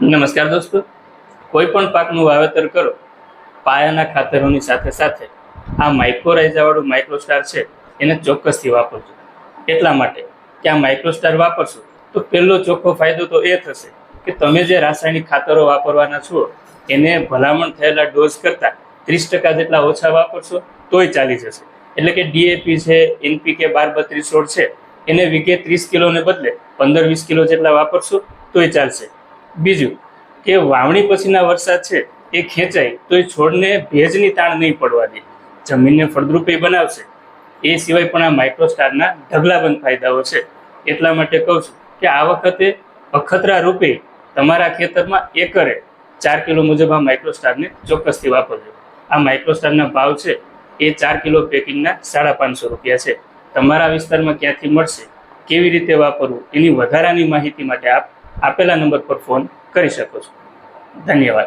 નમસ્કાર દોસ્તો. કોઈ પણ પાકનું વાવેતર કરો, પાયાના ખાતરોની સાથે સાથે આ માઇક્રોરાઇઝાવાળું માઇક્રોસ્ટાર છે, એને ચોક્કસથી વાપરજો. એટલા માટે કે આ માઇક્રોસ્ટાર વાપરશો, તો પહેલો ચોખ્ખો ફાયદો તો એ થશે કે તમે જે રાસાયણિક ખાતરો વાપરવાના છો, એને ભલામણ થયેલા ડોઝ કરતાં ત્રીસ ટકા જેટલા ઓછા વાપરશો, તોય ચાલી જશે. એટલે કે ડીએપી છે એનપીકે બાર બત્રીસ સોળ છે, એને વીઘે ત્રીસ કિલોને બદલે પંદર વીસ કિલો જેટલા વાપરશો, તોય ચાલશે. બીજું, કે વાવણી પછીના વરસાદ છે, એ ખેંચાય, તો એ છોડને ભેજની તાણ નહીં પડવા દે. જમીનને ફળદ્રુપે બનાવશે. એ સિવાય પણ આ માઇક્રોસ્ટારના ઢગલાબંધ ફાયદાઓ છે. એટલા માટે કહું છું કે આ વખતે અખતરા રૂપે તમારા ખેતરમાં એકરે ચાર કિલો મુજબ આ માઇક્રોસ્ટારને ચોક્કસથી વાપરજો. આ માઇક્રોસ્ટારના ભાવ છે, એ ચાર કિલો પેકિંગના સાડા પાંચસો રૂપિયા છે. તમારા વિસ્તારમાં ક્યાંથી મળશે, કેવી રીતે વાપરવું, એની વધારાની માહિતી માટે આપ આપેલા નંબર પર ફોન કરી શકો છો. ધન્યવાદ.